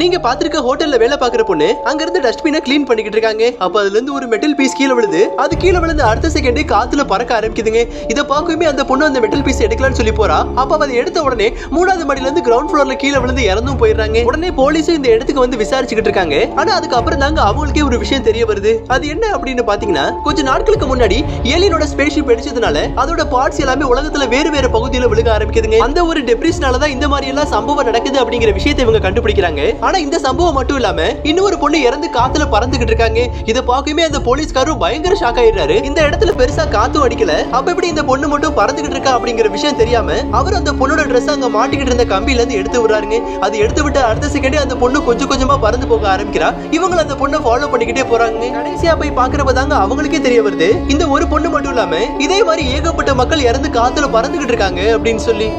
நீங்க பாத்திருக்க ஹோட்டல்ல வேலை பாக்குற பொண்ணு அங்க இருந்து டஸ்ட்பினை க்ளீன் பண்ணிக்கிட்டு இருக்காங்க. அப்ப அதுல இருந்து ஒரு மெட்டல் பீஸ் கீழே விழுது. அது கீழே விழுந்து அடுத்த செகண்டே காத்துல பறக்க ஆரம்பிக்குதுங்க. இதை பார்க்கவே அந்த பொண்ணு அந்த மெட்டல் பீஸ் எடுக்கலாம்னு சொல்லி போறா. அப்ப அதை எடுத்த உடனே மூணாவது மாடியில இருந்து கிரவுண்ட் ஃப்ளோர்ல கீழே விழுந்து இறந்தும் போயிடுறாங்க. உடனே போலீஸும் இந்த இடத்துக்கு வந்து விசாரிச்சுக்கிட்டு இருக்காங்க. ஆனா அதுக்கப்புறம் தாங்க அவங்களுக்கே ஒரு விஷயம் தெரிய வருது. அது என்ன அப்படின்னு பாத்தீங்கன்னா கொஞ்ச நாட்களுக்கு முன்னாடி ஏலியனோட ஸ்பேஸ்ஷிப் அடிச்சதுனால அதோட பார்ட்ஸ் எல்லாமே உலகத்துல வேறு வேறு பகுதியில விழுக ஆரம்பிக்குதுங்க. அந்த ஒரு டெப்ரிஸ்னால தான் இந்த மாதிரி எல்லாம் சம்பவம் நடக்குது அப்படிங்கிற விஷயத்தை இவங்க கண்டுபிடிக்கிறாங்க. ஆனா இந்த சம்பவம் மட்டும் இல்லாம இன்னொரு பொண்ணு இறந்து காத்துல பறந்துகிட்டு இருக்காங்க. இதை பார்க்குமே அந்த போலீஸ்காரரும் பயங்கர ஷாக் ஆயிடுறாரு. இந்த இடத்துல பெருசா காத்தும் அடிக்கல. அப்ப எப்படி இந்த பொண்ணு மட்டும் பறந்துகிட்டு இருக்கா அப்படிங்கிற விஷயம் தெரியாம அவர் அந்த பொண்ணோட ட்ரெஸ் அங்க மாட்டிக்கிட்டு இருந்த கம்பியில இருந்து எடுத்து விடுறாருங்க. அது எடுத்து விட்டு அடுத்த செகண்டே அந்த பொண்ணு கொஞ்சம் கொஞ்சமா பறந்து போக ஆரம்பிக்கிறா. இவங்க அந்த பொண்ணை ஃபாலோ பண்ணிக்கிட்டே போறாங்க. கடைசியா போய் பாக்குறப்ப தாங்க அவங்களுக்கே தெரிய வருது. இந்த ஒரு பொண்ணு மட்டும் இல்லாம இதே மாதிரி ஏகப்பட்ட மக்கள் இறந்து காத்துல பறந்துகிட்டு இருக்காங்க அப்படின்னு சொல்லி.